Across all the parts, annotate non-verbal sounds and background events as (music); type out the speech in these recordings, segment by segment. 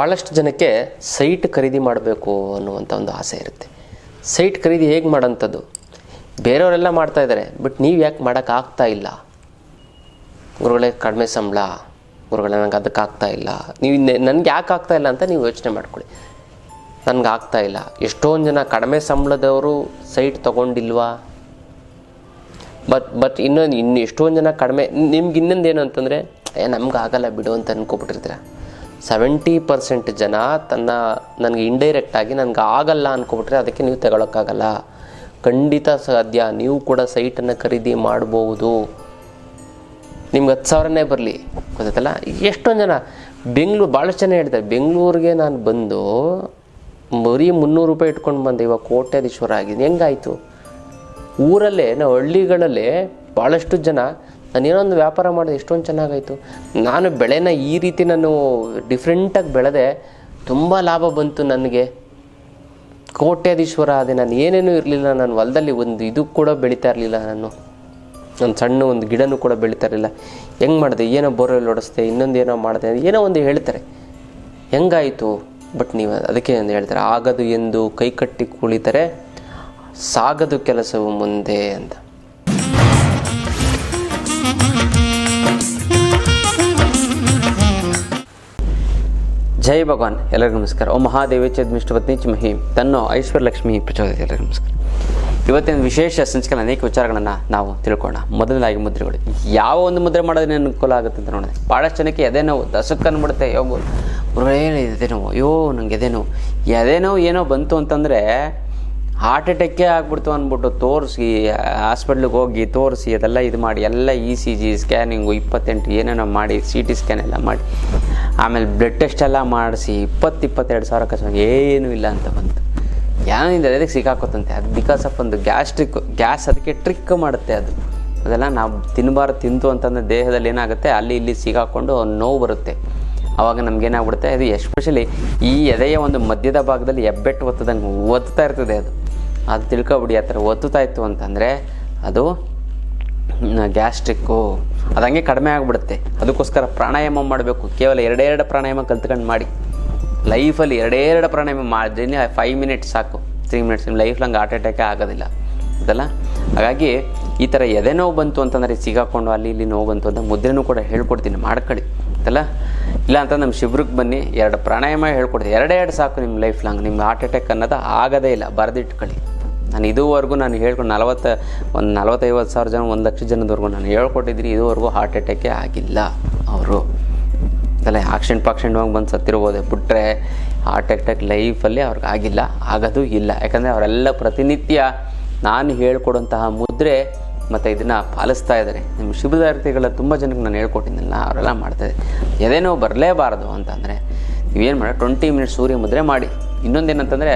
ಭಾಳಷ್ಟು ಜನಕ್ಕೆ ಸೈಟ್ ಖರೀದಿ ಮಾಡಬೇಕು ಅನ್ನುವಂಥ ಒಂದು ಆಸೆ ಇರುತ್ತೆ. ಸೈಟ್ ಖರೀದಿ ಹೇಗೆ ಮಾಡೋಂಥದ್ದು ಬೇರೆಯವರೆಲ್ಲ ಮಾಡ್ತಾ ಇದ್ದಾರೆ ಬಟ್ ನೀವು ಯಾಕೆ ಮಾಡೋಕ್ಕಾಗ್ತಾ ಇಲ್ಲ? ಗುರುಗಳೇ, ಕಡಿಮೆ ಸಂಬಳ. ಗುರುಗಳೇ ನನಗೆ ಅದಕ್ಕೆ ಆಗ್ತಾ ಇಲ್ಲ. ನೀವು ನನಗೆ ಯಾಕೆ ಆಗ್ತಾ ಇಲ್ಲ ಅಂತ ನೀವು ಯೋಚನೆ ಮಾಡ್ಕೊಳ್ಳಿ. ನನಗೆ ಆಗ್ತಾ ಇಲ್ಲ. ಎಷ್ಟೊಂದು ಜನ ಕಡಿಮೆ ಸಂಬಳದವರು ಸೈಟ್ ತೊಗೊಂಡಿಲ್ವಾ? ಬಟ್ ಬಟ್ ಇನ್ನೊಂದು ಇನ್ನು ಎಷ್ಟೊಂದು ಜನ ಕಡಿಮೆ, ನಿಮ್ಗೆ ಇನ್ನೊಂದು ಏನು ಅಂತಂದರೆ, ಏ, ನಮ್ಗೆ ಆಗಲ್ಲ ಬಿಡು ಅಂತ ಅನ್ಕೊಬಿಟ್ಟಿರ್ತೀರ? ಸೆವೆಂಟಿ ಪರ್ಸೆಂಟ್ ಜನ ತನ್ನ ನನಗೆ ಇಂಡೈರೆಕ್ಟಾಗಿ ನನಗೆ ಆಗಲ್ಲ ಅಂದ್ಕೊಬಿಟ್ರೆ ಅದಕ್ಕೆ ನೀವು ತಗೊಳಕ್ಕಾಗಲ್ಲ. ಖಂಡಿತ ಸಾಧ್ಯ. ನೀವು ಕೂಡ ಸೈಟನ್ನು ಖರೀದಿ ಮಾಡ್ಬೋದು. ನಿಮ್ಗೆ ಹತ್ತು ಸಾವಿರನೇ ಬರಲಿ. ಗೊತ್ತಲ್ಲ ಎಷ್ಟೊಂದು ಜನ. ಬೆಂಗಳೂರು ಭಾಳಷ್ಟು ಜನ ಹೇಳ್ತಾರೆ, ಬೆಂಗಳೂರಿಗೆ ನಾನು ಬಂದು ಬರೀ ಮುನ್ನೂರು ರೂಪಾಯಿ ಇಟ್ಕೊಂಡು ಬಂದೆ, ಇವಾಗ ಕೋಟ್ಯಾಧೀಶ್ವರ ಆಗಿದೆ. ಹೆಂಗಾಯಿತು? ಊರಲ್ಲೇ ನಾವು ಹಳ್ಳಿಗಳಲ್ಲೇ ಭಾಳಷ್ಟು ಜನ ನಾನು ಒಂದು ವ್ಯಾಪಾರ ಮಾಡಿದೆ, ಎಷ್ಟೊಂದು ಚೆನ್ನಾಗಾಯಿತು. ನಾನು ಬೆಳೆನ ಈ ರೀತಿ ನಾನು ಡಿಫ್ರೆಂಟಾಗಿ ಬೆಳೆದೆ, ತುಂಬ ಲಾಭ ಬಂತು ನನಗೆ. ಕೋಟ್ಯಾಧೀಶ್ವರ ಆದೆ, ನಾನು ಏನೇನೂ ಇರಲಿಲ್ಲ, ನಾನು ಹೊಲದಲ್ಲಿ ಒಂದು ಇದು ಕೂಡ ಬೆಳೀತಾ ಇರಲಿಲ್ಲ ನಾನು. ಒಂದು ಸಣ್ಣ ಒಂದು ಗಿಡನೂ ಕೂಡ ಬೆಳೀತಾ ಇರಲಿಲ್ಲ. ಹೆಂಗೆ ಮಾಡಿದೆ, ಏನೋ ಬೋರ್ವೆಲ್ ಓಡಿಸ್ದೆ ಇನ್ನೊಂದು ಏನೋ ಮಾಡಿದೆ, ಏನೋ ಒಂದು ಹೇಳ್ತಾರೆ. ಹೆಂಗಾಯಿತು? ಬಟ್ ನೀವು ಅದಕ್ಕೆ ಒಂದು ಹೇಳ್ತಾರೆ, ಆಗದು ಎಂದು ಕೈಕಟ್ಟಿ ಕುಳಿತರೆ, ಸಾಗದು ಕೆಲಸವು ಮುಂದೆ ಅಂತ. ಜೈ ಭಗವಾನ್. ಎಲ್ಲರಿಗೂ ನಮಸ್ಕಾರ. ಓ ಮಹಾದೇವಿ ಚದ್ಮಿಷ್ಟಪತ್ನಿ ತನ್ನೋ ಐಶ್ವರ್ಯ ಲಕ್ಷ್ಮಿ ಪ್ರಚೋದಿತ ಎಲ್ಲರಿಗೂ ನಮಸ್ಕಾರ. ಇವತ್ತಿನ ವಿಶೇಷ ಸಂಚಿಕೆಯಲ್ಲಿ ಅನೇಕ ವಿಚಾರಗಳನ್ನು ನಾವು ತಿಳ್ಕೊಳ್ಳೋಣ. ಮೊದಲನೇದಾಗಿ ಮುದ್ರೆಗಳು. ಯಾವ ಒಂದು ಮುದ್ರೆ ಮಾಡೋದ್ರೆ ಅನುಕೂಲ ಆಗುತ್ತೆ ಅಂತ ನೋಡಿದೆ. ಭಾಳಷ್ಟು ಜನಕ್ಕೆ ಎದೆ ನೋವು, ದಸಕ್ಕೆ ಅಂದ್ಬಿಡುತ್ತೆ ಯೋಗು ಏನು ಎದೆ ನೋವು? ಅಯ್ಯೋ, ನಂಗೆ ಎದೆ ನೋವು. ಎದೆ ನೋವು ಏನೋ ಬಂತು ಅಂತಂದರೆ ಹಾರ್ಟ್ ಅಟ್ಯಾಕೇ ಆಗ್ಬಿಡ್ತು ಅಂದ್ಬಿಟ್ಟು ತೋರಿಸಿ, ಹಾಸ್ಪಿಟ್ಲಿಗೆ ಹೋಗಿ ತೋರಿಸಿ, ಅದೆಲ್ಲ ಇದು ಮಾಡಿ, ಎಲ್ಲ ಇ ಸಿ ಜಿ ಸ್ಕ್ಯಾನಿಂಗು ಇಪ್ಪತ್ತೆಂಟು ಏನೇನೋ ಮಾಡಿ ಸಿ ಟಿ ಸ್ಕ್ಯಾನ್ ಎಲ್ಲ ಮಾಡಿ. ಆಮೇಲೆ ಬ್ಲಡ್ ಟೆಸ್ಟ್ ಎಲ್ಲ ಮಾಡಿಸಿ ಇಪ್ಪತ್ತು, ಇಪ್ಪತ್ತೆರಡು ಸಾವಿರ ಖರ್ಚು ಏನೂ ಇಲ್ಲ ಅಂತ ಬಂತು. ಏನಿಂದ ಅದಕ್ಕೆ ಸಿಕ್ಕಾಕೋತಂತೆ. ಅದು ಬಿಕಾಸ್ ಆಫ್ ಒಂದು ಗ್ಯಾಸ್ಟ್ರಿಕ್ ಗ್ಯಾಸ್ ಅದಕ್ಕೆ ಟ್ರಿಕ್ ಮಾಡುತ್ತೆ ಅದು. ಅದೆಲ್ಲ ನಾವು ತಿನ್ನಬಾರ್ದು ತಿಂತು ಅಂತಂದ್ರೆ ದೇಹದಲ್ಲಿ ಏನಾಗುತ್ತೆ, ಅಲ್ಲಿ ಇಲ್ಲಿ ಸಿಗಾಕೊಂಡು ನೋವು ಬರುತ್ತೆ. ಆವಾಗ ನಮಗೇನಾಗ್ಬಿಡುತ್ತೆ ಅದು ಎಸ್ಪೆಷಲಿ ಈ ಎದೆಯ ಒಂದು ಮಧ್ಯದ ಭಾಗದಲ್ಲಿ ಹೆಬ್ಬೆಟ್ಟು ಒತ್ತದಂಗೆ ಒತ್ತುತ್ತಾ ಇರ್ತದೆ ಅದು. ಅದು ತಿಳ್ಕೊಬಿಡಿ, ಆ ಥರ ಒತ್ತುತ್ತಾ ಇತ್ತು ಅಂತಂದರೆ ಅದು ಗ್ಯಾಸ್ಟ್ರಿಕ್ಕು ಅದು ಹಂಗೆ ಕಡಿಮೆ ಆಗಿಬಿಡುತ್ತೆ. ಅದಕ್ಕೋಸ್ಕರ ಪ್ರಾಣಾಯಾಮ ಮಾಡಬೇಕು. ಕೇವಲ ಎರಡೇ ಎರಡು ಪ್ರಾಣಾಯಾಮ ಕಲ್ತ್ಕೊಂಡು ಮಾಡಿ. ಲೈಫಲ್ಲಿ ಎರಡೇ ಎರಡು ಪ್ರಾಣಾಯಾಮ ಮಾಡಿದ್ರೆ ಫೈವ್ ಮಿನಿಟ್ಸ್ ಸಾಕು. ತ್ರೀ ಮಿನಿಟ್ಸ್ ನಿಮ್ಮ ಲೈಫ್ ಲಾಂಗ್ ಹಾರ್ಟ್ ಅಟ್ಯಾಕೇ ಆಗೋದಿಲ್ಲ. ಅದಲ್ಲ ಹಾಗಾಗಿ ಈ ಥರ ಎದೆ ನೋವು ಬಂತು ಅಂತಂದರೆ ಸಿಗಾಕೊಂಡು ಅಲ್ಲಿ ಇಲ್ಲಿ ನೋವು ಬಂತು ಅಂತ ಮುದ್ರೆನೂ ಕೂಡ ಹೇಳ್ಕೊಡ್ತೀನಿ. ಮಾಡ್ಕೊಳ್ಳಿ. ಅಲ್ಲ ಇಲ್ಲ ಅಂತ ನಮ್ಮ ಶಿಬ್ರಕ್ಕೆ ಬನ್ನಿ, ಎರಡು ಪ್ರಾಣಾಯಾಮ ಹೇಳ್ಕೊಡ್ತೀನಿ. ಎರಡೇ ಎರಡು ಸಾಕು ನಿಮ್ಮ ಲೈಫ್ ಲಾಂಗ್. ನಿಮ್ಮ ಹಾರ್ಟ್ ಅಟ್ಯಾಕ್ ಅನ್ನೋದು ಆಗೋದೇ ಇಲ್ಲ. ಬರೆದಿಟ್ಕೊಳ್ಳಿ. ನಾನು ಇದುವರೆಗೂ ನಾನು ಹೇಳ್ಕೊಂಡು ನಲವತ್ತು ಒಂದು ನಲವತ್ತೈವತ್ತು ಸಾವಿರ ಜನ, ಒಂದು ಲಕ್ಷ ಜನದವರೆಗೂ ನಾನು ಹೇಳ್ಕೊಟ್ಟಿದ್ದೀನಿ ಇದುವರೆಗೂ ಹಾರ್ಟ್ ಅಟ್ಯಾಕೇ ಆಗಿಲ್ಲ ಅವರು. ಅಲ್ಲ ಆಕ್ಸಿಡೆಂಟ್ ಪಾಕ್ಸಿಡೆಂಟ್ ಹೋಗಿ ಬಂದು ಸತ್ತಿರ್ಬೋದೆ ಬಿಟ್ಟರೆ ಹಾರ್ಟ್ ಅಟ್ಯಾಕ್ ಲೈಫಲ್ಲಿ ಅವ್ರಿಗೆ ಆಗಿಲ್ಲ, ಆಗೋದು ಇಲ್ಲ. ಯಾಕಂದರೆ ಅವರೆಲ್ಲ ಪ್ರತಿನಿತ್ಯ ನಾನು ಹೇಳ್ಕೊಡೋಂತಹ ಮುದ್ರೆ ಮತ್ತು ಇದನ್ನು ಪಾಲಿಸ್ತಾ ಇದ್ದಾರೆ ನಿಮ್ಮ ಶಿಬಿರಾರ್ಥಿಗಳ ತುಂಬ ಜನಕ್ಕೆ ನಾನು ಹೇಳ್ಕೊಟ್ಟಿದ್ದೆನಲ್ಲ, ಅವರೆಲ್ಲ ಮಾಡ್ತಾಯಿದ್ದಾರೆ ಎದೇನೋ ಬರಲೇಬಾರ್ದು ಅಂತಂದರೆ ನೀವೇನು ಮಾಡಿ ಟ್ವೆಂಟಿ ಮಿನಿಟ್ಸ್ ಸೂರ್ಯ ಮುದ್ರೆ ಮಾಡಿ. ಇನ್ನೊಂದೇನಂತಂದರೆ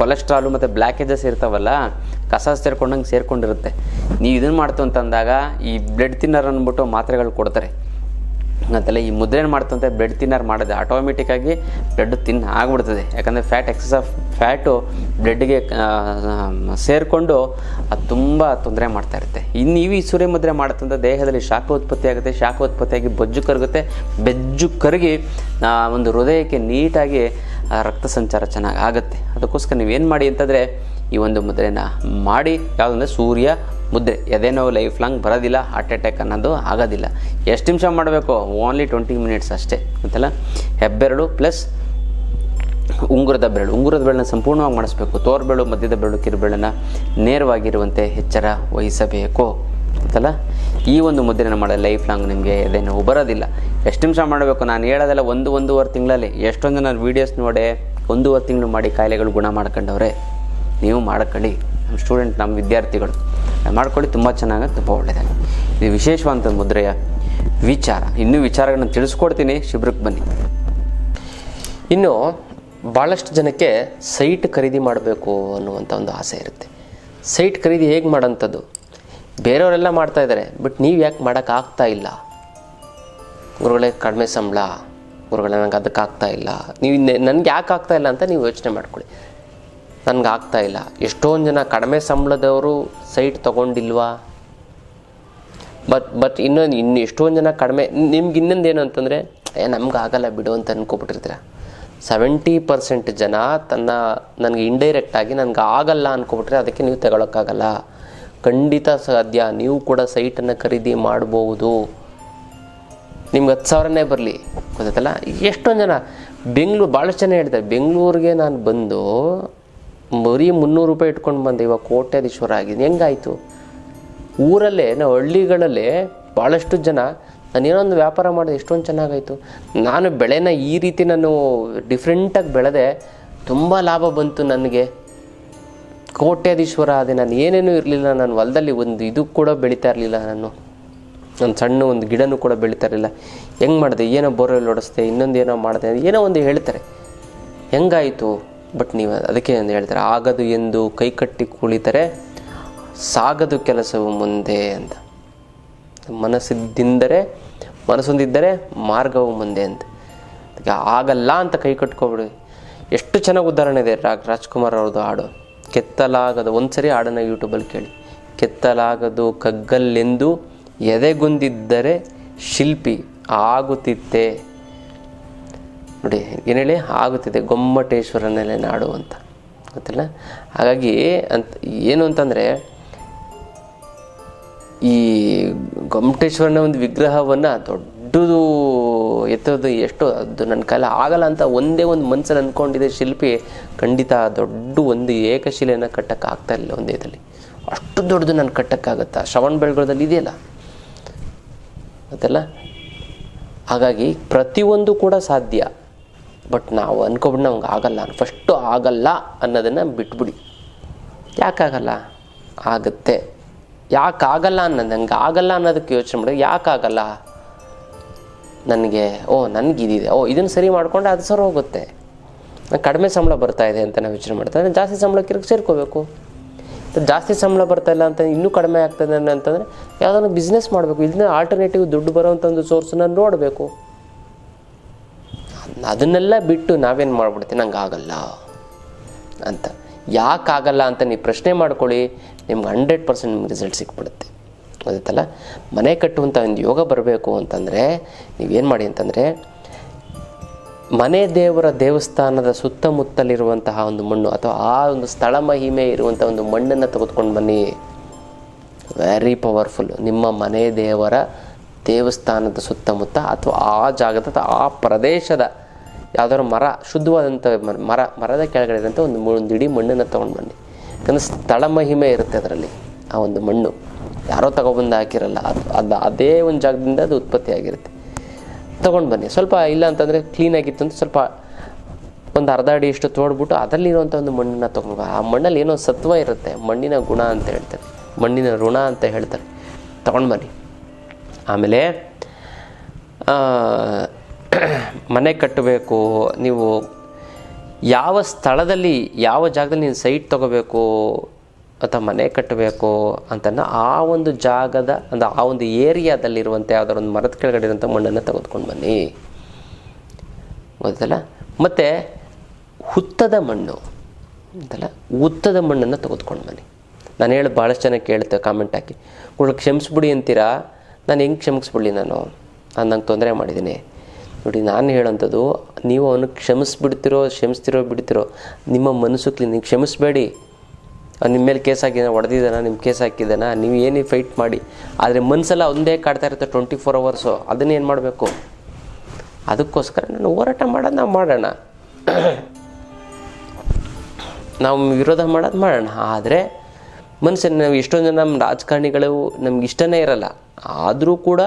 ಕೊಲೆಸ್ಟ್ರಾಲು ಮತ್ತು ಬ್ಲ್ಯಾಕೇಜಸ್ ಇರ್ತಾವಲ್ಲ, ಕಸ ಸೇರ್ಕೊಂಡಂಗೆ ಸೇರ್ಕೊಂಡಿರುತ್ತೆ. ನೀವು ಇದನ್ನು ಮಾಡ್ತು ಅಂತಂದಾಗ ಈ ಬ್ಲಡ್ ತಿನ್ನರ್ ಅಂದ್ಬಿಟ್ಟು ಮಾತ್ರೆಗಳು ಕೊಡ್ತಾರೆ. ಅಂತೆಲ್ಲ ಈ ಮುದ್ರೆ ಏನು ಮಾಡ್ತಂತೆ ಬ್ಲಡ್ ತಿನ್ನರ್ ಮಾಡಿದೆ ಆಟೋಮೆಟಿಕ್ಕಾಗಿ ಬ್ಲಡ್ ತಿನ್ನ ಆಗ್ಬಿಡ್ತದೆ. ಯಾಕಂದರೆ ಫ್ಯಾಟ್ ಎಕ್ಸಸ್ ಆಫ್ ಫ್ಯಾಟು ಬ್ಲಡ್ಗೆ ಸೇರಿಕೊಂಡು ಅದು ತುಂಬ ತೊಂದರೆ ಮಾಡ್ತಾ ಇರುತ್ತೆ. ಇನ್ನು ನೀವು ಈ ಸೂರ್ಯ ಮುದ್ರೆ ಮಾಡುತ್ತಂತ ದೇಹದಲ್ಲಿ ಶಾಖ ಉತ್ಪತ್ತಿ ಆಗುತ್ತೆ. ಶಾಖ ಉತ್ಪತ್ತಿಯಾಗಿ ಬೊಜ್ಜು ಕರಗುತ್ತೆ. ಬೆಜ್ಜು ಕರಗಿ ಒಂದು ಹೃದಯಕ್ಕೆ ನೀಟಾಗಿ ರಕ್ತ ಸಂಚಾರ ಚೆನ್ನಾಗಿ ಆಗುತ್ತೆ. ಅದಕ್ಕೋಸ್ಕರ ನೀವೇನು ಮಾಡಿ ಅಂತಂದರೆ, ಈ ಒಂದು ಮುದ್ರೆನ ಮಾಡಿ ಯಾವುದಂದ್ರೆ ಸೂರ್ಯ ಮುದ್ರೆ. ಎದೇನೋ ಲೈಫ್ ಲಾಂಗ್ ಬರೋದಿಲ್ಲ ಹಾರ್ಟ್ ಅಟ್ಯಾಕ್ ಅನ್ನೋದು ಆಗೋದಿಲ್ಲ. ಎಷ್ಟು ನಿಮಿಷ ಮಾಡಬೇಕು? ಓನ್ಲಿ ಟ್ವೆಂಟಿ ಮಿನಿಟ್ಸ್ ಅಷ್ಟೇ. ಗೊತ್ತಲ್ಲ? ಹೆಬ್ಬೆರಳು ಪ್ಲಸ್ ಉಂಗುರದ ಬೆರಳು. ಉಂಗುರದ ಬೆರಳನ್ನ ಸಂಪೂರ್ಣವಾಗಿ ಮಾಡಿಸ್ಬೇಕು. ತೋರ್ಬೆರಳು, ಮಧ್ಯದ ಬೆರಳು ಕಿರುಬೆಳನ್ನು ನೇರವಾಗಿರುವಂತೆ ಎಚ್ಚರ ವಹಿಸಬೇಕು. ಅಂತಲ್ಲ ಈ ಒಂದು ಮುದ್ದೆನ ಮಾಡೋ ಲೈಫ್ ಲಾಂಗ್ ನಿಮಗೆ ಎದೆ ನೋವು ಬರೋದಿಲ್ಲ. ಎಷ್ಟು ನಿಮಿಷ ಮಾಡಬೇಕು? ನಾನು ಹೇಳೋದೆಲ್ಲ ಒಂದು ಒಂದೂವರೆ ತಿಂಗಳಲ್ಲಿ. ಎಷ್ಟೊಂದು ನಾನು ವೀಡಿಯೋಸ್ ನೋಡೆ ಒಂದೂವರೆ ತಿಂಗಳು ಮಾಡಿ ಕಾಯಿಲೆಗಳು ಗುಣ ಮಾಡ್ಕೊಂಡವ್ರೆ. ನೀವು ಮಾಡ್ಕೊಳ್ಳಿ. ನಮ್ಮ ಸ್ಟೂಡೆಂಟ್ ನಮ್ಮ ವಿದ್ಯಾರ್ಥಿಗಳು. ಮಾಡ್ಕೊಳ್ಳಿ, ತುಂಬ ಚೆನ್ನಾಗಿ, ತುಂಬ ಒಳ್ಳೆಯದಾಗಿ ಇದು ವಿಶೇಷವಾದಂಥ ಮುದ್ರೆಯ ವಿಚಾರ. ಇನ್ನೂ ವಿಚಾರಗಳನ್ನ ತಿಳಿಸ್ಕೊಡ್ತೀನಿ. ಶಿಬಿರಕ್ಕೆ ಬನ್ನಿ. ಇನ್ನು ಭಾಳಷ್ಟು ಜನಕ್ಕೆ ಸೈಟ್ ಖರೀದಿ ಮಾಡಬೇಕು ಅನ್ನುವಂಥ ಒಂದು ಆಸೆ ಇರುತ್ತೆ. ಸೈಟ್ ಖರೀದಿ ಹೇಗೆ ಮಾಡೋಂಥದ್ದು? ಬೇರೆಯವರೆಲ್ಲ ಮಾಡ್ತಾ ಇದ್ದಾರೆ ಬಟ್ ನೀವು ಯಾಕೆ ಮಾಡೋಕ್ಕಾಗ್ತಾ ಇಲ್ಲ? ಗುರುಗಳೇ, ಕಡಿಮೆ ಸಂಬಳ, ಗುರುಗಳೇ ನನಗೆ ಅದಕ್ಕೆ ಆಗ್ತಾ ಇಲ್ಲ. ನೀವು ನನಗೆ ಯಾಕೆ ಆಗ್ತಾ ಇಲ್ಲ ಅಂತ ನೀವು ಯೋಚನೆ ಮಾಡ್ಕೊಳ್ಳಿ. ನನಗೆ ಆಗ್ತಾ ಇಲ್ಲ. ಎಷ್ಟೊಂದು ಜನ ಕಡಿಮೆ ಸಂಬಳದವರು ಸೈಟ್ ತೊಗೊಂಡಿಲ್ವಾ? ಬಟ್ ಬಟ್ ಇನ್ನೊಂದು ಇನ್ನು ಎಷ್ಟೊಂದು ಜನ ಕಡಿಮೆ, ನಿಮ್ಗೆ ಇನ್ನೊಂದು ಏನು ಅಂತಂದರೆ, ಏ, ನಮ್ಗೆ ಆಗಲ್ಲ ಬಿಡು ಅಂತ ಅನ್ಕೊಬಿಟ್ಟಿರ್ತೀರ? ಸೆವೆಂಟಿ ಪರ್ಸೆಂಟ್ ಜನ ತನ್ನ, ನನಗೆ ಇಂಡೈರೆಕ್ಟಾಗಿ ನನಗೆ ಆಗಲ್ಲ ಅನ್ಕೊಬಿಟ್ರೆ ಅದಕ್ಕೆ ನೀವು ತಗೊಳಕ್ಕಾಗಲ್ಲ. ಖಂಡಿತ ಸಾಧ್ಯ. ನೀವು ಕೂಡ ಸೈಟನ್ನು ಖರೀದಿ ಮಾಡಬಹುದು ನಿಮ್ಗೆ ಹತ್ತು ಸಾವಿರನೇ ಬರಲಿ. ಗೊತ್ತಲ್ಲ ಎಷ್ಟೊಂದು ಜನ. ಬೆಂಗಳೂರು ಭಾಳಷ್ಟು ಜನ ಹೇಳ್ತಾರೆ. ಬೆಂಗಳೂರಿಗೆ ನಾನು ಬಂದು ಬರೀ ಮುನ್ನೂರು ರೂಪಾಯಿ ಇಟ್ಕೊಂಡು ಬಂದೆ. ಇವಾಗ ಕೋಟ್ಯಾಧೀಶ್ವರ ಆಗಿದೆ. ಹೆಂಗಾಯಿತು? ಊರಲ್ಲೇ ನಾವು ಹಳ್ಳಿಗಳಲ್ಲೇ ಭಾಳಷ್ಟು ಜನ. ನಾನು ಏನೋ ಒಂದು ವ್ಯಾಪಾರ ಮಾಡಿದೆ. ಎಷ್ಟೊಂದು ಚೆನ್ನಾಗಾಯಿತು. ನಾನು ಬೆಳೆನ ಈ ರೀತಿ ನಾನು ಡಿಫ್ರೆಂಟಾಗಿ ಬೆಳೆದೆ. ತುಂಬ ಲಾಭ ಬಂತು ನನಗೆ. ಕೋಟ್ಯಾಧೀಶ್ವರ ಆದೆ ನಾನು ಏನೇನೂ ಇರಲಿಲ್ಲ, ನಾನು ಹೊಲದಲ್ಲಿ ಒಂದು ಇದು ಕೂಡ ಬೆಳೀತಾ ಇರಲಿಲ್ಲ ನಾನು. ನನ್ನ ಸಣ್ಣ ಒಂದು ಗಿಡನೂ ಕೂಡ ಬೆಳೀತಾ ಇರಲಿಲ್ಲ. ಹೆಂಗೆ ಮಾಡಿದೆ? ಏನೋ ಬೋರ್ವೆಲ್ ಹೊಡೆಸ್ದೆ ಇನ್ನೊಂದು ಏನೋ ಮಾಡಿದೆ, ಏನೋ ಒಂದು ಹೇಳ್ತಾರೆ. ಹೆಂಗಾಯಿತು? ಬಟ್ ನೀವು ಅದಕ್ಕೆ ಒಂದು ಹೇಳ್ತಾರೆ, ಆಗದು ಎಂದು ಕೈ ಕಟ್ಟಿ ಕುಳಿತರೆ ಸಾಗದು ಕೆಲಸವು ಮುಂದೆ ಅಂತ. ಮನಸ್ಸಿದ್ದಿಂದರೆ, ಮನಸ್ಸೊಂದಿದ್ದರೆ ಮಾರ್ಗವು ಮುಂದೆ ಅಂತ. ಆಗಲ್ಲ ಅಂತ ಕೈ ಕಟ್ಕೊಬಿಡಿ. ಎಷ್ಟು ಚೆನ್ನಾಗಿ ಉದಾಹರಣೆ ಇದೆ ರಾಜ್ ರಾಜ್ಕುಮಾರ್ ಅವ್ರದ್ದು ಹಾಡು. ಕೆತ್ತಲಾಗದು, ಒಂದ್ಸರಿ ಹಾಡನ್ನು ಯೂಟ್ಯೂಬಲ್ಲಿ ಕೇಳಿ. ಕೆತ್ತಲಾಗದು ಕಗ್ಗಲ್ಲೆಂದು ಎದೆಗುಂದಿದ್ದರೆ ಶಿಲ್ಪಿ ಆಗುತ್ತಿತ್ತೆ. ನೋಡಿ ಏನು ಹೇಳಿ ಆಗುತ್ತಿದೆ ಗೊಮ್ಮಟೇಶ್ವರನಲ್ಲೇ ನಾಡು ಅಂತ. ಗೊತ್ತಿಲ್ಲ? ಹಾಗಾಗಿ ಅಂತ, ಏನು ಅಂತಂದರೆ, ಈ ಗೊಮ್ಮಟೇಶ್ವರನ ಒಂದು ವಿಗ್ರಹವನ್ನು ದೊಡ್ಡದು ಎತ್ತೋದು ಎಷ್ಟು, ಅದು ನನ್ನ ಕಲೆ ಆಗಲ್ಲ ಅಂತ ಒಂದೇ ಒಂದು ಮನಸ್ಸಲ್ಲಿ ಅಂದ್ಕೊಂಡಿದೆ ಶಿಲ್ಪಿ ಖಂಡಿತ ದೊಡ್ಡ ಒಂದು ಏಕಶಿಲೆಯನ್ನು ಕಟ್ಟಕ್ಕೆ ಆಗ್ತಾ ಇಲ್ಲ ಒಂದೇ ಇದರಲ್ಲಿ. ಅಷ್ಟು ದೊಡ್ಡದು ನಾನು ಕಟ್ಟೋಕ್ಕಾಗತ್ತಾ ಶ್ರವಣ ಬೆಳಗೊಳದಲ್ಲಿ ಇದೆಯಲ್ಲ? ಗೊತ್ತಲ್ಲ ಹಾಗಾಗಿ ಪ್ರತಿಯೊಂದು ಕೂಡ ಸಾಧ್ಯ. ಬಟ್ ನಾವು ಅನ್ಕೊಬಿಟ್ಟು ನಮ್ಗೆ ಆಗಲ್ಲ. ಫಸ್ಟು ಆಗಲ್ಲ ಅನ್ನೋದನ್ನು ಬಿಟ್ಬಿಡಿ. ಯಾಕಾಗಲ್ಲ ಆಗುತ್ತೆ. ಯಾಕಾಗಲ್ಲ ಅನ್ನೋದು ಹಂಗೆ ಆಗಲ್ಲ ಅನ್ನೋದಕ್ಕೆ ಯೋಚನೆ ಮಾಡಿ ಯಾಕಾಗಲ್ಲ ನನಗೆ, ಓ ನನಗೆ ಇದಿದೆ ಓ, ಇದನ್ನು ಸರಿ ಮಾಡ್ಕೊಂಡ್ರೆ ಅದು ಸರಿ ಹೋಗುತ್ತೆ. ಕಡಿಮೆ ಸಂಬಳ ಬರ್ತಾ ಇದೆ ಅಂತ ನಾವು ಯೋಚನೆ ಮಾಡ್ತಾರೆ ಜಾಸ್ತಿ ಸಂಬಳಕ್ಕೆ ಸೇರ್ಕೋಬೇಕು. ಜಾಸ್ತಿ ಸಂಬಳ ಬರ್ತಾ ಇಲ್ಲ ಅಂತ ಇನ್ನೂ ಕಡಿಮೆ ಆಗ್ತದೆ ಅಂತಂದರೆ ಯಾವುದಾದ್ರು ಬಿಸ್ನೆಸ್ ಮಾಡಬೇಕು. ಇದನ್ನ ಆಲ್ಟರ್ನೇಟಿವ್ ದುಡ್ಡು ಬರೋವಂಥ ಒಂದು ಸೋರ್ಸನ್ನ ನೋಡಬೇಕು. ಅದನ್ನೆಲ್ಲ ಬಿಟ್ಟು ನಾವೇನು ಮಾಡ್ಬಿಡ್ತೀವಿ? ನಂಗೆ ಆಗಲ್ಲ ಅಂತ. ಯಾಕಾಗಲ್ಲ ಅಂತ ನೀವು ಪ್ರಶ್ನೆ ಮಾಡ್ಕೊಳ್ಳಿ, ನಿಮ್ಗೆ ಹಂಡ್ರೆಡ್ ಪರ್ಸೆಂಟ್ ನಿಮ್ಗೆ ರಿಸಲ್ಟ್ ಸಿಕ್ಬಿಡುತ್ತೆ. ಗೊತ್ತಲ್ಲ ಮನೆ ಕಟ್ಟುವಂಥ ಒಂದು ಯೋಗ ಬರಬೇಕು ಅಂತಂದರೆ ನೀವೇನು ಮಾಡಿ ಅಂತಂದರೆ ಮನೆ ದೇವರ ದೇವಸ್ಥಾನದ ಸುತ್ತಮುತ್ತಲಿರುವಂತಹ ಒಂದು ಮಣ್ಣು ಅಥವಾ ಆ ಒಂದು ಸ್ಥಳ ಮಹಿಮೆ ಇರುವಂಥ ಒಂದು ಮಣ್ಣನ್ನು ತೆಗೆದುಕೊಂಡು ಬನ್ನಿ. ವೆರಿ ಪವರ್ಫುಲ್ ನಿಮ್ಮ ಮನೆ ದೇವರ ದೇವಸ್ಥಾನದ ಸುತ್ತಮುತ್ತ ಅಥವಾ ಆ ಜಾಗದ ಆ ಪ್ರದೇಶದ ಯಾವುದಾದ್ರು ಮರ ಶುದ್ಧವಾದಂಥ ಮರ, ಮರದ ಕೆಳಗಡೆ ಇರೋಂಥ ಒಂದು ಒಂದು ಇಡೀ ಮಣ್ಣನ್ನು ತೊಗೊಂಡು ಬನ್ನಿ. ಯಾಕಂದರೆ ಸ್ಥಳ ಮಹಿಮೆ ಇರುತ್ತೆ ಅದರಲ್ಲಿ, ಆ ಒಂದು ಮಣ್ಣು. ಯಾರೋ ತಗೊಬಂದು ಹಾಕಿರಲ್ಲ. ಅದು ಅದು ಅದೇ ಒಂದು ಜಾಗದಿಂದ ಅದು ಉತ್ಪತ್ತಿ ಆಗಿರುತ್ತೆ. ತೊಗೊಂಡು ಬನ್ನಿ. ಸ್ವಲ್ಪ ಇಲ್ಲ ಅಂತಂದರೆ ಕ್ಲೀನಾಗಿತ್ತು ಅಂತ ಸ್ವಲ್ಪ ಒಂದು ಅರ್ಧ ಅಡಿ ಇಷ್ಟು ತೋಡ್ಬಿಟ್ಟು ಅದರಲ್ಲಿರುವಂಥ ಒಂದು ಮಣ್ಣನ್ನು ತೊಗೊಂಡು. ಆ ಮಣ್ಣಲ್ಲಿ ಏನೋ ಸತ್ವ ಇರುತ್ತೆ. ಮಣ್ಣಿನ ಗುಣ ಅಂತ ಹೇಳ್ತಾರೆ. ಮಣ್ಣಿನ ಋಣ ಅಂತ ಹೇಳ್ತಾರೆ. ತೊಗೊಂಡು ಬನ್ನಿ. ಆಮೇಲೆ ಮನೆ ಕಟ್ಟಬೇಕು. ನೀವು ಯಾವ ಸ್ಥಳದಲ್ಲಿ, ಯಾವ ಜಾಗದಲ್ಲಿ ನೀವು ಸೈಟ್ ತೊಗೋಬೇಕು? ಅಥವಾ ಮನೆ ಕಟ್ಟಬೇಕು ಅಂತನ್ನ ಆ ಒಂದು ಜಾಗದ, ಅಂದರೆ ಆ ಒಂದು ಏರಿಯಾದಲ್ಲಿರುವಂಥ ಯಾವುದಾದ್ರು ಒಂದು ಮರದ ಕೆಳಗಡೆ ಇರುವಂಥ ಮಣ್ಣನ್ನು ತೆಗೆದುಕೊಂಡು ಬನ್ನಿ. ಗೊತ್ತಲ್ಲ? ಮತ್ತು ಹುತ್ತದ ಮಣ್ಣು. ಅಂತಲ್ಲ ಹುತ್ತದ ಮಣ್ಣನ್ನು ತೆಗೆದುಕೊಂಡು ಬನ್ನಿ. ನಾನು ಹೇಳಿ ಭಾಳಷ್ಟು ಜನ ಕೇಳ್ತೇವೆ ಕಾಮೆಂಟ್ ಹಾಕಿ. ಕೂಡ ಕ್ಷಮಿಸ್ಬಿಡಿ ಅಂತೀರಾ? ನಾನು ಹೆಂಗೆ ಕ್ಷಮಿಸ್ಬಿಡ್ಲಿ ನಾನು? ನಾನು ನಂಗೆ ತೊಂದರೆ ಮಾಡಿದ್ದೀನಿ. ನೋಡಿ, ನಾನು ಹೇಳೋಂಥದ್ದು ನೀವು ಅವನು ಕ್ಷಮಿಸ್ಬಿಡ್ತಿರೋ, ಕ್ಷಮಿಸ್ತಿರೋ, ಬಿಡ್ತಿರೋ, ನಿಮ್ಮ ಮನಸ್ಸು ಕ್ಲೀನ್ ಕ್ಷಮಿಸ್ಬೇಡಿ. ನಿಮ್ಮ ಮೇಲೆ ಕೇಸ್ ಹಾಕಿದ್ದಾನೆ, ಹೊಡೆದಿದ್ದಾನೆ ನಿಮ್ಮ ಕೇಸ್ ಹಾಕಿದ್ದಾನ, ನೀವು ಏನೇ ಫೈಟ್ ಮಾಡಿ, ಆದರೆ ಮನಸ್ಸೆಲ್ಲ ಒಂದೇ ಕಾಡ್ತಾ ಇರುತ್ತೆ ಟ್ವೆಂಟಿ ಫೋರ್ ಅವರ್ಸು ಅದನ್ನೇನು ಮಾಡಬೇಕು? ಅದಕ್ಕೋಸ್ಕರ ನಾನು ಹೋರಾಟ ಮಾಡೋದು ನಾವು ಮಾಡೋಣ. (coughs) ನಾವು ವಿರೋಧ ಮಾಡೋದು ಮಾಡೋಣ. ಆದರೆ ಮನುಷ್ಯನ ನಾವು ಎಷ್ಟೊಂದು ಜನ ನಮ್ಮ ರಾಜಕಾರಣಿಗಳು ನಮ್ಗೆ ಇಷ್ಟನೇ ಇರಲ್ಲ. ಆದರೂ ಕೂಡ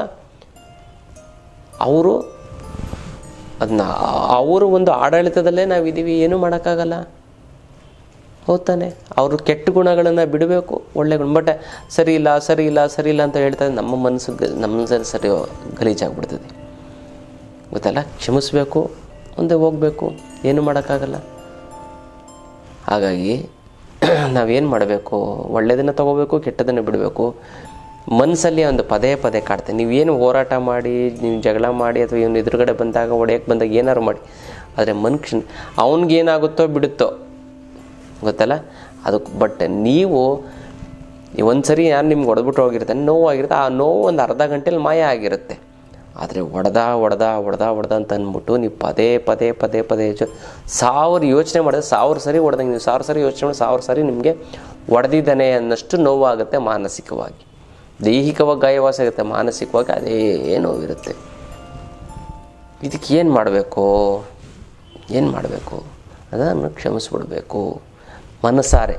ಅವರು ಅದನ್ನ ಅವರು ಒಂದು ಆಡಳಿತದಲ್ಲೇ ನಾವಿದ್ದೀವಿ ಏನೂ ಮಾಡೋಕ್ಕಾಗಲ್ಲ. ಹೌದ್ ತಾನೆ ಅವರು ಕೆಟ್ಟ ಗುಣಗಳನ್ನು ಬಿಡಬೇಕು, ಒಳ್ಳೆ ಗುಣ. ಬಟ್ ಸರಿ ಇಲ್ಲ ಸರಿ ಇಲ್ಲ ಸರಿ ಇಲ್ಲ ಅಂತ ಹೇಳ್ತಾರೆ ನಮ್ಮ ಮನಸ್ಸು ನಮ್ಮ ಸರಿ ಸರಿ ಗಲೀಜಾಗ್ಬಿಡ್ತದೆ. ಗೊತ್ತಲ್ಲ? ಕ್ಷಮಿಸ್ಬೇಕು, ಮುಂದೆ ಹೋಗಬೇಕು, ಏನು ಮಾಡೋಕ್ಕಾಗಲ್ಲ. ಹಾಗಾಗಿ (clears throat) ನಾವೇನು ಮಾಡಬೇಕು? ಒಳ್ಳೆಯದನ್ನು ತಗೋಬೇಕು, ಕೆಟ್ಟದನ್ನು ಬಿಡಬೇಕು. ಮನಸ್ಸಲ್ಲಿ ಒಂದು ಪದೇ ಪದೇ ಕಾಡ್ತೆ ನೀವೇನು ಹೋರಾಟ ಮಾಡಿ, ನೀವು ಜಗಳ ಮಾಡಿ, ಅಥವಾ ಇವನು ಎದುರುಗಡೆ ಬಂದಾಗ, ಒಡೆಯಕ್ಕೆ ಬಂದಾಗ ಏನಾದ್ರು ಮಾಡಿ. ಆದರೆ ಮನುಷ್ಯನ, ಅವನಿಗೇನಾಗುತ್ತೋ ಬಿಡುತ್ತೋ ಗೊತ್ತಲ್ಲ? ಅದಕ್ಕೆ ಬಟ್ ನೀವು ಒಂದು ಸರಿ ನಾನು ನಿಮ್ಗೆ ಹೊಡೆದ್ಬಿಟ್ಟು ಹೋಗಿರ್ತಾನೆ ನೋವಾಗಿರುತ್ತೆ ಆ ನೋವು ಒಂದು ಅರ್ಧ ಗಂಟೆಲಿ ಮಾಯ ಆಗಿರುತ್ತೆ. ಆದರೆ ಒಡೆದ ಒಡೆದ ಒಡೆದ ಒಡೆದ ಅಂತ ಅಂದ್ಬಿಟ್ಟು ನೀವು ಪದೇ ಪದೇ ಪದೇ ಪದೇ ಹೆಚ್ಚು ಸಾವಿರ ಯೋಚನೆ ಮಾಡಿದ್ರೆ ಸಾವಿರ ಸರಿ ಹೊಡೆದಂಗೆ ನೀವು, ಸಾವಿರ ಸರಿ ಯೋಚನೆ ಮಾಡಿ ಸಾವಿರ ಸರಿ ನಿಮಗೆ ಒಡೆದಿದ್ದಾನೆ ಅನ್ನಷ್ಟು ನೋವಾಗುತ್ತೆ ಮಾನಸಿಕವಾಗಿ. ದೈಹಿಕವಾಗಿ ಗಾಯವಾಸ ಆಗುತ್ತೆ, ಮಾನಸಿಕವಾಗಿ ಅದೇ ನೋವಿರುತ್ತೆ. ಇದಕ್ಕೆ ಏನು ಮಾಡಬೇಕು? ಏನು ಮಾಡಬೇಕು? ಅದನ್ನು ಕ್ಷಮಿಸ್ಬಿಡ್ಬೇಕು. ಮನಸಾರೆ.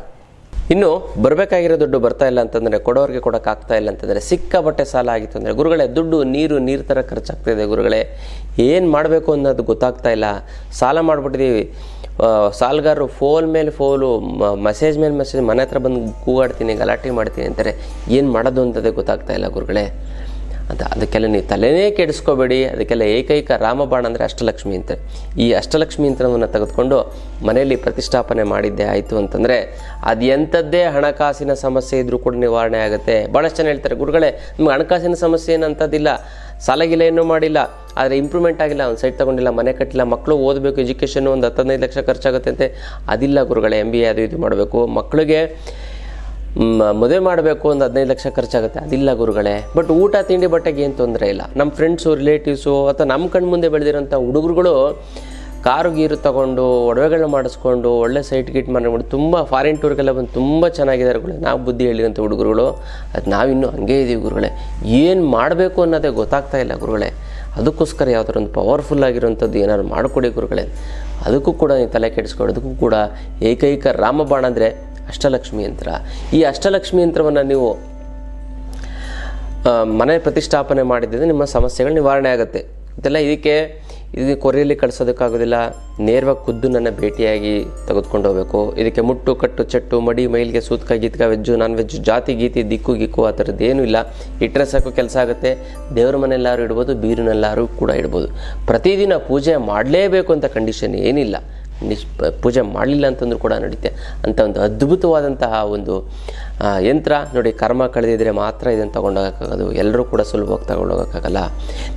ಇನ್ನು ಬರಬೇಕಾಗಿರೋ ದುಡ್ಡು ಬರ್ತಾ ಇಲ್ಲ ಅಂತಂದರೆ ಕೊಡೋರಿಗೆ ಕೊಡೋಕ್ಕಾಗ್ತಾ ಇಲ್ಲ ಅಂತಂದರೆ ಸಿಕ್ಕಾಪಟ್ಟೆ ಸಾಲ ಆಗಿತ್ತು ಅಂದರೆ ಗುರುಗಳೇ, ದುಡ್ಡು ನೀರು ನೀರು ಥರ ಖರ್ಚಾಗ್ತಾ ಇದೆ ಗುರುಗಳೇ. ಏನು ಮಾಡಬೇಕು ಅನ್ನೋದು ಗೊತ್ತಾಗ್ತಾ ಇಲ್ಲ. ಸಾಲ ಮಾಡಿಬಿಟ್ಟಿದ್ದೀವಿ ಸಾಲಗಾರರು ಫೋನ್ ಮೇಲೆ ಫೋಲು ಮೆಸೇಜ್ ಮೇಲೆ ಮೆಸೇಜ್ ಮನೆ ಹತ್ರ ಬಂದು ಕೂಗಾಡ್ತೀನಿ ಗಲಾಟೆ ಮಾಡ್ತೀನಿ ಅಂತಾರೆ. ಏನು ಮಾಡೋದು ಅಂತದೇ ಗೊತ್ತಾಗ್ತಾ ಇಲ್ಲ ಗುರುಗಳೇ. ಅಂತ. ಅದಕ್ಕೆಲ್ಲ ನೀವು ತಲೆನೇ ಕೆಡಿಸ್ಕೋಬೇಡಿ. ಅದಕ್ಕೆಲ್ಲ ಏಕೈಕ ರಾಮಬಾಣ ಅಂದರೆ ಅಷ್ಟಲಕ್ಷ್ಮಿ ಅಂತ. ಈ ಅಷ್ಟಲಕ್ಷ್ಮಿ ಯಂತ್ರವನ್ನು ತೆಗೆದುಕೊಂಡು ಮನೆಯಲ್ಲಿ ಪ್ರತಿಷ್ಠಾಪನೆ ಮಾಡಿದ್ದೆ ಆಯಿತು ಅಂತಂದರೆ ಅದು ಎಂಥದ್ದೇ ಹಣಕಾಸಿನ ಸಮಸ್ಯೆ ಇದ್ದರೂ ಕೂಡ ನಿವಾರಣೆ ಆಗುತ್ತೆ. ಭಾಳಷ್ಟು ಜನ ಹೇಳ್ತಾರೆ, ಗುರುಗಳೇ, ನಿಮ್ಗೆ ಹಣಕಾಸಿನ ಸಮಸ್ಯೆ ಏನಂಥದ್ದಿಲ್ಲ ಸಾಲಗಿಲ್ಲ ಏನೂ ಮಾಡಿಲ್ಲ. ಆದರೆ ಇಂಪ್ರೂವ್ಮೆಂಟ್ ಆಗಿಲ್ಲ. ಒಂದು ಸೈಟ್ ತೊಗೊಂಡಿಲ್ಲ. ಮನೆ ಕಟ್ಟಿಲ್ಲ. ಮಕ್ಕಳು ಓದಬೇಕು ಎಜುಕೇಷನ್ ಒಂದು ಹತ್ತದೈದು ಲಕ್ಷ ಖರ್ಚಾಗುತ್ತೆ ಅಂತೆ. ಅದಿಲ್ಲ ಗುರುಗಳೇ ಎಂ ಬಿ ಎ ಅದು ಇದು ಮಾಡಬೇಕು. ಮಕ್ಕಳಿಗೆ ಮದುವೆ ಮಾಡಬೇಕು ಒಂದು ಹದಿನೈದು ಲಕ್ಷ ಖರ್ಚಾಗುತ್ತೆ. ಅದಿಲ್ಲ ಗುರುಗಳೇ. ಬಟ್ ಊಟ, ತಿಂಡಿ, ಬಟ್ಟೆಗೆ ಏನು ತೊಂದರೆ ಇಲ್ಲ. ನಮ್ಮ ಫ್ರೆಂಡ್ಸು ರಿಲೇಟಿವ್ಸು ಅಥವಾ ನಮ್ಮ ಕಣ್ಣು ಮುಂದೆ ಬೆಳೆದಿರೋಂಥ ಹುಡುಗರುಗಳು ಕಾರು, ಗೀರು ತಗೊಂಡು, ಒಡವೆಗಳನ್ನ ಮಾಡಿಸ್ಕೊಂಡು, ಒಳ್ಳೆ ಸೈಟ್ ಗಿಟ್ ಮಾಡಿ ತುಂಬ ಫಾರಿನ್ ಟೂರ್ಗೆಲ್ಲ ಬಂದು ತುಂಬ ಚೆನ್ನಾಗಿದ್ದಾರೆ ಗುರುಗಳೇ. ನಾವು ಬುದ್ಧಿ ಹೇಳಿದಂಥ ಹುಡುಗರುಗಳು, ಅದು ನಾವಿನ್ನೂ ಹಂಗೆ ಇದ್ದೀವಿ ಗುರುಗಳೇ. ಏನು ಮಾಡಬೇಕು ಅನ್ನೋದೇ ಗೊತ್ತಾಗ್ತಾ ಇಲ್ಲ ಗುರುಗಳೇ. ಅದಕ್ಕೋಸ್ಕರ ಯಾವ್ದಾರ ಒಂದು ಪವರ್ಫುಲ್ ಆಗಿರುವಂಥದ್ದು ಏನಾದ್ರು ಮಾಡಿಕೊಡಿ ಗುರುಗಳೇ. ಅದಕ್ಕೂ ಕೂಡ ನೀವು ತಲೆ ಕೆಡಿಸ್ಕೊಳ್ಳೋದಕ್ಕೂ ಕೂಡ ಏಕೈಕ ರಾಮಬಾಣ ಅಂದರೆ ಅಷ್ಟಲಕ್ಷ್ಮಿ ಯಂತ್ರ. ಈ ಅಷ್ಟಲಕ್ಷ್ಮಿ ಯಂತ್ರವನ್ನು ನೀವು ಮನೆ ಪ್ರತಿಷ್ಠಾಪನೆ ಮಾಡಿದ್ದರೆ ನಿಮ್ಮ ಸಮಸ್ಯೆಗಳು ನಿವಾರಣೆ ಆಗುತ್ತೆ. ಇದೆಲ್ಲ ಇದಕ್ಕೆ ಇದು ಕೊರೆಯಲ್ಲಿ ಕಳಿಸೋದಕ್ಕಾಗೋದಿಲ್ಲ. ನೇರವಾಗಿ ಖುದ್ದು ನನ್ನ ಭೇಟಿಯಾಗಿ ತೆಗೆದುಕೊಂಡು ಹೋಗಬೇಕು. ಇದಕ್ಕೆ ಮುಟ್ಟು, ಕಟ್ಟು, ಚಟ್ಟು, ಮಡಿ, ಮೈಲಿಗೆ ಸೂತ್ಕ ಗೀತ್ಕ ವೆಜ್ಜು, ನಾನ್ ವೆಜ್ಜು, ಜಾತಿ, ಗೀತಿ, ದಿಕ್ಕು, ಗಿಕ್ಕು, ಆ ಥರದ್ದು ಏನೂ ಇಲ್ಲ. ಇಟ್ಟರೆ ಸಾಕು, ಕೆಲಸ ಆಗುತ್ತೆ. ದೇವ್ರ ಮನೆಯಲ್ಲಾರು ಇಡ್ಬೋದು, ಬೀರಿನಲ್ಲಾರು ಕೂಡ ಇಡ್ಬೋದು. ಪ್ರತಿದಿನ ಪೂಜೆ ಮಾಡಲೇಬೇಕು ಅಂತ ಕಂಡೀಷನ್ ಏನಿಲ್ಲ. ಪ- ಪೂಜೆ ಮಾಡಲಿಲ್ಲ ಅಂತಂದ್ರೂ ಕೂಡ ನಡೀತೆ. ಅಂತ ಒಂದು ಅದ್ಭುತವಾದಂತಹ ಒಂದು ಯಂತ್ರ. ನೋಡಿ, ಕರ್ಮ ಕಳೆದಿದ್ರೆ ಮಾತ್ರ ಇದನ್ನು ತೊಗೊಂಡೋಗೋಕ್ಕಾಗೋದು. ಎಲ್ಲರೂ ಕೂಡ ಸುಲಭವಾಗಿ ತಗೊಂಡೋಗೋಕ್ಕಾಗಲ್ಲ.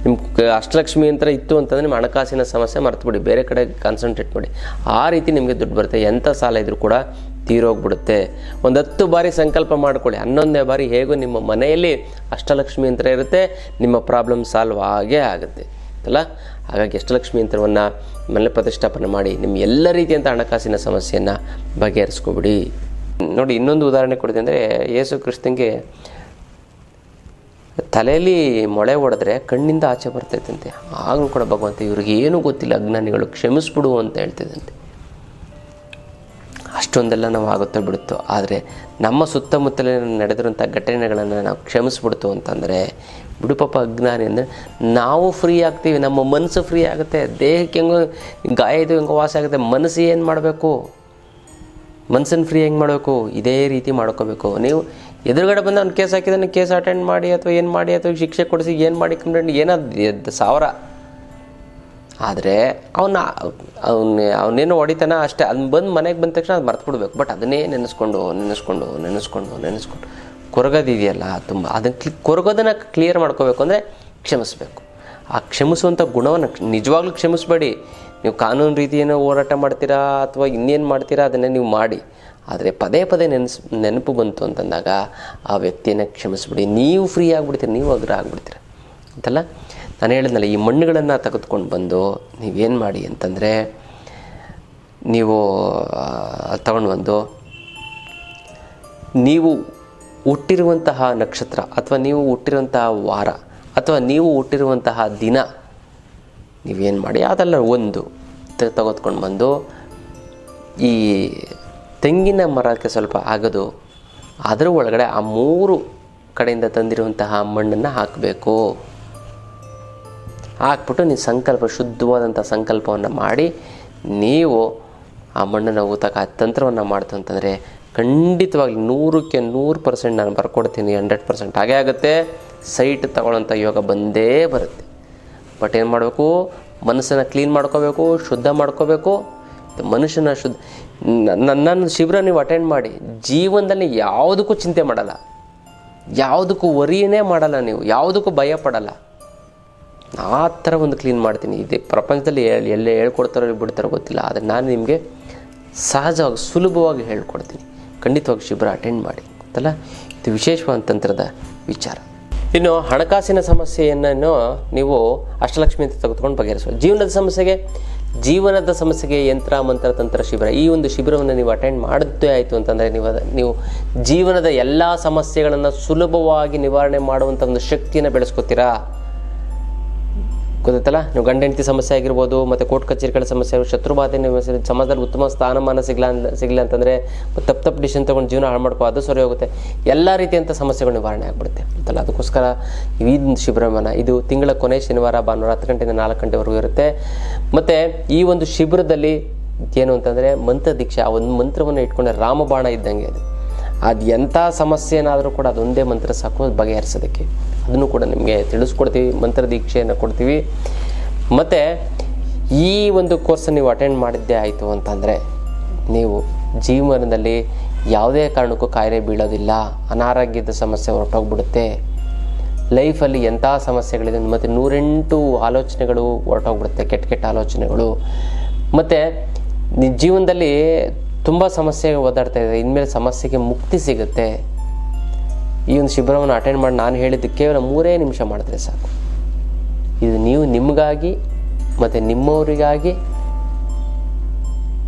ನಿಮ್ಮ ಅಷ್ಟಲಕ್ಷ್ಮಿ ಯಂತ್ರ ಇತ್ತು ಅಂತಂದರೆ ನಿಮ್ಮ ಹಣಕಾಸಿನ ಸಮಸ್ಯೆ ಮರ್ತುಬಿಡಿ. ಬೇರೆ ಕಡೆ ಕಾನ್ಸಂಟ್ರೇಟ್ ಮಾಡಿ. ಆ ರೀತಿ ನಿಮಗೆ ದುಡ್ಡು ಬರುತ್ತೆ. ಎಂಥ ಸಾಲ ಇದ್ರೂ ಕೂಡ ತೀರೋಗ್ಬಿಡುತ್ತೆ. ಒಂದು ಹತ್ತು ಬಾರಿ ಸಂಕಲ್ಪ ಮಾಡ್ಕೊಳ್ಳಿ. ಹನ್ನೊಂದನೇ ಬಾರಿ ಹೇಗೂ ನಿಮ್ಮ ಮನೆಯಲ್ಲಿ ಅಷ್ಟಲಕ್ಷ್ಮಿ ಯಂತ್ರ ಇರುತ್ತೆ. ನಿಮ್ಮ ಪ್ರಾಬ್ಲಮ್ ಸಾಲ್ವ್ ಆಗೇ ಆಗುತ್ತೆ. ಅಲ್ಲ ಹಾಗಾಗಿ ಅಷ್ಟಲಕ್ಷ್ಮಿ ಯಂತ್ರವನ್ನು ಮನೆ ಪ್ರತಿಷ್ಠಾಪನೆ ಮಾಡಿ ನಿಮ್ಮ ಎಲ್ಲ ರೀತಿಯಂಥ ಹಣಕಾಸಿನ ಸಮಸ್ಯೆಯನ್ನು ಬಗೆಹರಿಸ್ಕೊಬಿಡಿ. ನೋಡಿ, ಇನ್ನೊಂದು ಉದಾಹರಣೆ ಕೊಡಿದೆ ಅಂದರೆ ಯೇಸು ಕ್ರಿಸ್ತನಿಗೆ ತಲೆಯಲ್ಲಿ ಮೊಳೆ ಹೊಡೆದ್ರೆ ಕಣ್ಣಿಂದ ಆಚೆ ಬರ್ತೈತಂತೆ. ಆಗಲೂ ಕೂಡ ಭಗವಂತ ಇವ್ರಿಗೆ ಏನೂ ಗೊತ್ತಿಲ್ಲ, ಅಜ್ಞಾನಿಗಳು ಕ್ಷಮಿಸ್ಬಿಡು ಅಂತ ಹೇಳ್ತಿದ್ದಂತೆ. ಅಷ್ಟೊಂದೆಲ್ಲ ನಾವು ಆಗುತ್ತಾ ಬಿಡುತ್ತೋ? ಆದರೆ ನಮ್ಮ ಸುತ್ತಮುತ್ತಲಿನ ನಡೆದಿರುವಂಥ ಘಟನೆಗಳನ್ನು ನಾವು ಕ್ಷಮಿಸ್ಬಿಡ್ತು ಅಂತಂದರೆ ಬಿಡು ಪಾಪ ಅಜ್ಞಾನಿ ಅಂದರೆ ನಾವು ಫ್ರೀ ಆಗ್ತೀವಿ, ನಮ್ಮ ಮನಸ್ಸು ಫ್ರೀ ಆಗುತ್ತೆ, ದೇಹಕ್ಕೆ ಹೆಂಗೋ ಗಾಯ ಇದು ಹೆಂಗೋ ವಾಸ ಆಗುತ್ತೆ ಮನಸ್ಸು ಏನು ಮಾಡಬೇಕು? ಮನ್ಸನ್ನು ಫ್ರೀ ಹೆಂಗೆ ಮಾಡಬೇಕು? ಇದೇ ರೀತಿ ಮಾಡ್ಕೋಬೇಕು. ನೀವು ಎದುರುಗಡೆ ಬಂದು ಅವ್ನು ಕೇಸ್ ಹಾಕಿದ್ರೆ ಕೇಸ್ ಅಟೆಂಡ್ ಮಾಡಿ ಅಥವಾ ಏನು ಮಾಡಿ ಅಥವಾ ಶಿಕ್ಷೆ ಕೊಡಿಸಿ ಏನು ಮಾಡಿ ಕಂಪ್ಲೇಂಟ್ ಏನಾದ್ರು ಸಾವಿರ. ಆದರೆ ಅವನ್ನ ಅವನ್ನ ಅವನೇನು ಹೊಡಿತಾನ ಅಷ್ಟೇ. ಅದನ್ನ ಬಂದು ಮನೆಗೆ ಬಂದ ತಕ್ಷಣ ಅದು ಮರ್ತು ಬಿಡ್ಬೇಕು ಬಟ್ ಅದನ್ನೇ ನೆನೆಸ್ಕೊಂಡು ನೆನೆಸ್ಕೊಂಡು ನೆನೆಸ್ಕೊಂಡು ನೆನೆಸ್ಕೊಂಡು. ಕೊರಗೋದಿದೆಯಲ್ಲ, ತುಂಬ ಅದನ್ನು ಕ್ಲಿ ಕೊರಗೋದನ್ನು ಕ್ಲಿಯರ್ ಮಾಡ್ಕೋಬೇಕು ಅಂದರೆ ಕ್ಷಮಿಸಬೇಕು. ಆ ಕ್ಷಮಿಸುವಂಥ ಗುಣವನ್ನು ನಿಜವಾಗ್ಲೂ ಕ್ಷಮಿಸ್ಬೇಡಿ. ನೀವು ಕಾನೂನು ರೀತಿಯನ್ನು ಹೋರಾಟ ಮಾಡ್ತೀರಾ ಅಥವಾ ಇನ್ನೇನು ಮಾಡ್ತೀರಾ ಅದನ್ನು ನೀವು ಮಾಡಿ. ಆದರೆ ಪದೇ ಪದೇ ನೆನೆಸ್, ನೆನಪು ಬಂತು ಅಂತಂದಾಗ ಆ ವ್ಯಕ್ತಿಯನ್ನು ಕ್ಷಮಿಸ್ಬಿಡಿ. ನೀವು ಫ್ರೀ ಆಗಿಬಿಡ್ತೀರಿ, ನೀವು ಅಗ್ರ ಆಗಿಬಿಡ್ತೀರ. ಅಂತಲ್ಲ? ನಾನು ಹೇಳಿದ್ನಲ್ಲ, ಈ ಮಣ್ಣುಗಳನ್ನು ತೆಗೆದುಕೊಂಡು ಬಂದು ನೀವೇನು ಮಾಡಿ ಅಂತಂದರೆ ನೀವು ತಗೊಂಡು ಬಂದು ನೀವು ಹುಟ್ಟಿರುವಂತಹ ನಕ್ಷತ್ರ ಅಥವಾ ನೀವು ಹುಟ್ಟಿರುವಂತಹ ವಾರ ಅಥವಾ ನೀವು ಹುಟ್ಟಿರುವಂತಹ ದಿನ, ನೀವೇನು ಮಾಡಿ ಅದೆಲ್ಲ ಒಂದು. ತೆಗೆದುಕೊಂಡು ಬಂದು ಈ ತೆಂಗಿನ ಮರಕ್ಕೆ ಸ್ವಲ್ಪ ಆಗದು ಅದರ ಒಳಗಡೆ ಆ ಮೂರು ಕಡೆಯಿಂದ ತಂದಿರುವಂತಹ ಮಣ್ಣನ್ನು ಹಾಕಬೇಕು. ಹಾಕ್ಬಿಟ್ಟು ನೀವು ಸಂಕಲ್ಪ ಶುದ್ಧವಾದಂಥ ಸಂಕಲ್ಪವನ್ನು ಮಾಡಿ ನೀವು ಆ ಮಣ್ಣನ್ನು ಊತಕ ತಂತ್ರವನ್ನು ಮಾಡ್ತು ಅಂತಂದರೆ ಖಂಡಿತವಾಗಿ ನೂರಕ್ಕೆ ನೂರು ಪರ್ಸೆಂಟ್ ನಾನು ಬರ್ಕೊಡ್ತೀನಿ ಹಂಡ್ರೆಡ್ ಪರ್ಸೆಂಟ್ ಹಾಗೇ ಆಗುತ್ತೆ ಸೈಟ್ ತಗೊಳ್ಳೋಂಥ ಯೋಗ ಬಂದೇ ಬರುತ್ತೆ. ಬಟ್ ಏನು ಮಾಡಬೇಕು? ಮನಸ್ಸನ್ನು ಕ್ಲೀನ್ ಮಾಡ್ಕೋಬೇಕು, ಶುದ್ಧ ಮಾಡ್ಕೋಬೇಕು. ಮನುಷ್ಯನ ಶುದ್ಧ ನನ್ನ ಶಿಬಿರ ನೀವು ಅಟೆಂಡ್ ಮಾಡಿ, ಜೀವನದಲ್ಲಿ ಯಾವುದಕ್ಕೂ ಚಿಂತೆ ಮಾಡಲ್ಲ. ಯಾವುದಕ್ಕೂ ವರಿಯೇ ಮಾಡಲ್ಲ ನೀವು, ಯಾವುದಕ್ಕೂ ಭಯ ಪಡಲ್ಲ. ಆ ಥರ ಒಂದು ಕ್ಲೀನ್ ಮಾಡ್ತೀನಿ. ಇದೇ ಪ್ರಪಂಚದಲ್ಲಿ ಎಲ್- ಎಲ್ಲೇ ಹೇಳ್ಕೊಡ್ತಾರೋ ಬಿಡ್ತಾರೋ ಗೊತ್ತಿಲ್ಲ. ಆದರೆ ನಾನು ನಿಮಗೆ ಸಹಜವಾಗಿ, ಸುಲಭವಾಗಿ ಹೇಳ್ಕೊಡ್ತೀನಿ. ಖಂಡಿತವಾಗಿ ಶಿಬಿರ ಅಟೆಂಡ್ ಮಾಡಿ. ಗೊತ್ತಲ್ಲ ಇದು ವಿಶೇಷವಾದ ತಂತ್ರದ ವಿಚಾರ. ಇನ್ನು ಹಣಕಾಸಿನ ಸಮಸ್ಯೆಯನ್ನು ನೀವು ಅಷ್ಟಲಕ್ಷ್ಮಿ ಅಂತ ತೆಗೆದುಕೊಂಡು ಬಗೆಹರಿಸುವ. ಜೀವನದ ಸಮಸ್ಯೆಗೆ ಜೀವನದ ಸಮಸ್ಯೆಗೆ ಯಂತ್ರ, ಮಂತ್ರ, ತಂತ್ರ ಶಿಬಿರ ಈ ಒಂದು ಶಿಬಿರವನ್ನು ನೀವು ಅಟೆಂಡ್ ಮಾಡಿದ್ದೇ ಆಯಿತು ಅಂತಂದರೆ ನೀವು ನೀವು ಜೀವನದ ಎಲ್ಲ ಸಮಸ್ಯೆಗಳನ್ನು ಸುಲಭವಾಗಿ ನಿವಾರಣೆ ಮಾಡುವಂಥ ಒಂದು ಶಕ್ತಿಯನ್ನು ಬೆಳೆಸ್ಕೊತೀರಾ? ಗೊತ್ತಾಯ್ತಲ್ಲ? ನೀವು ಗಂಡ ಸಮಸ್ಯೆ ಆಗಿರ್ಬೋದು ಮತ್ತು ಕೋರ್ಟ್ ಕಚೇರಿಗಳ ಸಮಸ್ಯೆ ಶತ್ರು ಬಾಧೆ ಸಮಸ್ಯೆ, ಸಮಾಜದಲ್ಲಿ ಉತ್ತಮ ಸ್ಥಾನಮಾನ ಸಿಗ್ಲ ಸಿಗಲಿಲ್ಲ ಅಂತಂದರೆ ತಪ್ಪು ತಪ್ಪು ಡಿಸಿಷನ್ ತೊಗೊಂಡು ಜೀವನ ಹಾಳು ಮಾಡ್ಕೋ ಅದು ಸರಿ ಹೋಗುತ್ತೆ. ಎಲ್ಲ ರೀತಿಯಂಥ ಸಮಸ್ಯೆಗಳು ನಿವಾರಣೆ ಆಗಿಬಿಡುತ್ತೆ. ಅಂತಲ್ಲ ಅದಕ್ಕೋಸ್ಕರ ಈ ಶಿಬಿರವನ್ನು ಇದು ತಿಂಗಳ ಕೊನೆ ಶನಿವಾರ ಭಾನುವಾರ ಹತ್ತು ಗಂಟೆಯಿಂದ ನಾಲ್ಕು ಗಂಟೆವರೆಗೂ ಇರುತ್ತೆ. ಮತ್ತು ಈ ಒಂದು ಶಿಬಿರದಲ್ಲಿ ಏನು ಅಂತಂದರೆ ಮಂತ್ರ ದೀಕ್ಷೆ ಆ ಒಂದು ಮಂತ್ರವನ್ನು ಇಟ್ಕೊಂಡ್ರೆ ರಾಮಬಾಣ ಇದ್ದಂಗೆ ಅದು. ಅದು ಎಂಥ ಸಮಸ್ಯೆ ಏನಾದರೂ ಕೂಡ ಅದೊಂದೇ ಮಂತ್ರ ಸಾಕು ಬಗೆಹರಿಸೋದಕ್ಕೆ. ಅದನ್ನು ಕೂಡ ನಿಮಗೆ ತಿಳಿಸ್ಕೊಡ್ತೀವಿ ಮಂತ್ರ ದೀಕ್ಷೆಯನ್ನು ಕೊಡ್ತೀವಿ. ಮತ್ತು ಈ ಒಂದು ಕೋರ್ಸ್ ನೀವು ಅಟೆಂಡ್ ಮಾಡಿದ್ದೇ ಆಯಿತು ಅಂತಂದರೆ ನೀವು ಜೀವನದಲ್ಲಿ ಯಾವುದೇ ಕಾರಣಕ್ಕೂ ಕಾಯಿಲೆ ಬೀಳೋದಿಲ್ಲ, ಅನಾರೋಗ್ಯದ ಸಮಸ್ಯೆ ಹೊರಟೋಗ್ಬಿಡುತ್ತೆ ಲೈಫಲ್ಲಿ ಎಂಥ ಸಮಸ್ಯೆಗಳಿದೆ ಮತ್ತು ನೂರೆಂಟು ಆಲೋಚನೆಗಳು ಹೊರಟೋಗ್ಬಿಡುತ್ತೆ, ಕೆಟ್ಟ ಕೆಟ್ಟ ಆಲೋಚನೆಗಳು. ಮತ್ತು ಜೀವನದಲ್ಲಿ ತುಂಬ ಸಮಸ್ಯೆ ಓದಾಡ್ತಾ ಇದೆ, ಇನ್ಮೇಲೆ ಸಮಸ್ಯೆಗೆ ಮುಕ್ತಿ ಸಿಗುತ್ತೆ. ಈ ಒಂದು ಶಿಬಿರವನ್ನು ಅಟೆಂಡ್ ಮಾಡಿ ನಾನು ಹೇಳಿದ್ದು ಕೇವಲ ಮೂರೇ ನಿಮಿಷ ಮಾಡಿದ್ರೆ ಸಾಕು. ಇದು ನೀವು ನಿಮಗಾಗಿ, ಮತ್ತು ನಿಮ್ಮವರಿಗಾಗಿ,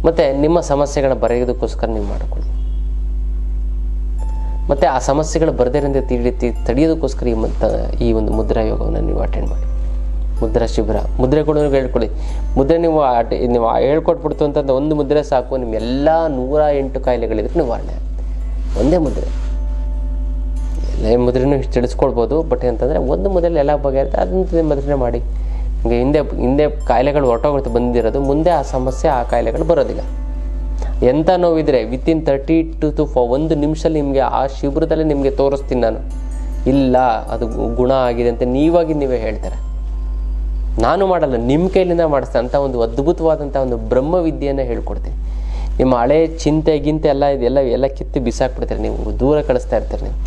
ಮತ್ತು ನಿಮ್ಮ ಸಮಸ್ಯೆಗಳನ್ನ ಬರೆಯೋದಕ್ಕೋಸ್ಕರ ನೀವು ಮಾಡಿಕೊಳ್ಳಿ. ಮತ್ತು ಆ ಸಮಸ್ಯೆಗಳು ಬರದೇರಂತೆ ತಿಳಿ, ತಿ- ತಡೆಯೋದಕ್ಕೋಸ್ಕರ ಈ ಮತ್ತು ಈ ಒಂದು ಮುದ್ರಾ ಯೋಗವನ್ನು ನೀವು ಅಟೆಂಡ್ ಮಾಡಿ. ಮುದ್ರಾ ಶಿಬಿರ. ಮುದ್ರೆಗಳು ಹೇಳ್ಕೊಳ್ಳಿ. ಮುದ್ರೆ ನೀವು ಅಟೆ, ನೀವು ಹೇಳ್ಕೊಟ್ಬಿಡ್ತು ಅಂತಂದ್ರೆ ಒಂದು ಮುದ್ರೆ ಸಾಕು. ನಿಮ್ಮ ಎಲ್ಲ ನೂರ ಎಂಟು ಕಾಯಿಲೆಗಳಿದ್ರು ನಿವಾರಣೆ ಒಂದೇ ಮುದ್ರೆ. ಮುದ್ರೆನೂ ತಿಳಿಸ್ಕೊಳ್ಬೋದು ಬಟ್ ಅಂತಂದರೆ ಒಂದು ಮುದ್ರೆಲಿ ಎಲ್ಲ ಬಗೆಯಿರುತ್ತೆ ಅದನ್ನ ಮುದ್ರೆನೇ ಮಾಡಿ. ನಿಮಗೆ ಹಿಂದೆ ಹಿಂದೆ ಕಾಯಿಲೆಗಳು ಹೊರಟೋಗುತ್ತೆ, ಬಂದಿರೋದು, ಮುಂದೆ ಆ ಸಮಸ್ಯೆ, ಆ ಕಾಯಿಲೆಗಳು ಬರೋದಿಲ್ಲ. ಎಂಥ ನೋವಿದ್ರೆ within thirty two to four ಒಂದು ನಿಮಿಷದಲ್ಲಿ ನಿಮಗೆ ಆ ಶಿಬಿರದಲ್ಲಿ ನಿಮಗೆ ತೋರಿಸ್ತೀನಿ ನಾನು. ಇಲ್ಲ, ಅದು ಗುಣ ಆಗಿದೆ ಅಂತ ನೀವಾಗಿ ನೀವೇ ಹೇಳ್ತಾರೆ. ನಾನು ಮಾಡಲ್ಲ ನಿಮ್ಮ ಕೈಲಿಂದ ಮಾಡಿಸ್ತೇನೆ, ಅಂತ ಒಂದು ಅದ್ಭುತವಾದಂಥ ಒಂದು ಬ್ರಹ್ಮ ವಿದ್ಯೆಯನ್ನು ಹೇಳ್ಕೊಡ್ತೀನಿ. ನಿಮ್ಮ ಹಳೆ ಚಿಂತೆ, ಗಿಂತೆ ಎಲ್ಲ ಇದೆಲ್ಲ ಎಲ್ಲ ಕಿತ್ತು ಬಿಸಾಕ್ಬಿಡ್ತೀರಿ ನೀವು, ದೂರ ಕಳಿಸ್ತಾ ಇರ್ತೀರಿ ನೀವು.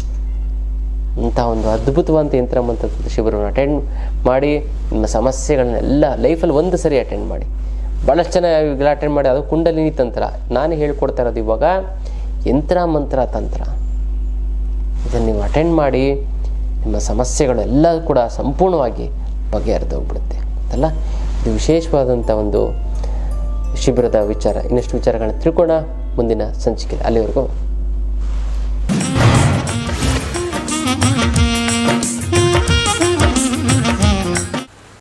ಇಂಥ ಒಂದು ಅದ್ಭುತವಂತ ಯಂತ್ರ ಮಂತ್ರ ಶಿಬಿರವನ್ನು ಅಟೆಂಡ್ ಮಾಡಿ, ನಿಮ್ಮ ಸಮಸ್ಯೆಗಳನ್ನೆಲ್ಲ ಲೈಫಲ್ಲಿ ಒಂದು ಸರಿ ಅಟೆಂಡ್ ಮಾಡಿ. ಭಾಳಷ್ಟು ಜನ ಇವೆಲ್ಲ ಅಟೆಂಡ್ ಮಾಡಿ, ಅದು ಕುಂಡಲಿನಿ ತಂತ್ರ. ನಾನು ಹೇಳ್ಕೊಡ್ತಾ ಇರೋದು ಇವಾಗ ಯಂತ್ರ ಮಂತ್ರ ತಂತ್ರ. ಇದನ್ನು ನೀವು ಅಟೆಂಡ್ ಮಾಡಿ, ನಿಮ್ಮ ಸಮಸ್ಯೆಗಳೆಲ್ಲ ಕೂಡ ಸಂಪೂರ್ಣವಾಗಿ ಬಗೆಹರಿದು ಹೋಗ್ಬಿಡುತ್ತೆ. ಅಂತಲ್ಲ ಇದು ವಿಶೇಷವಾದಂಥ ಒಂದು ಶಿಬಿರದ ವಿಚಾರ. ಇನ್ನಷ್ಟು ವಿಚಾರಗಳನ್ನ ತಿಳ್ಕೊಳ್ಳೋಣ. ಮುಂದಿನ ಸಂಚಿಕೆ ಅಲ್ಲಿವರೆಗೂ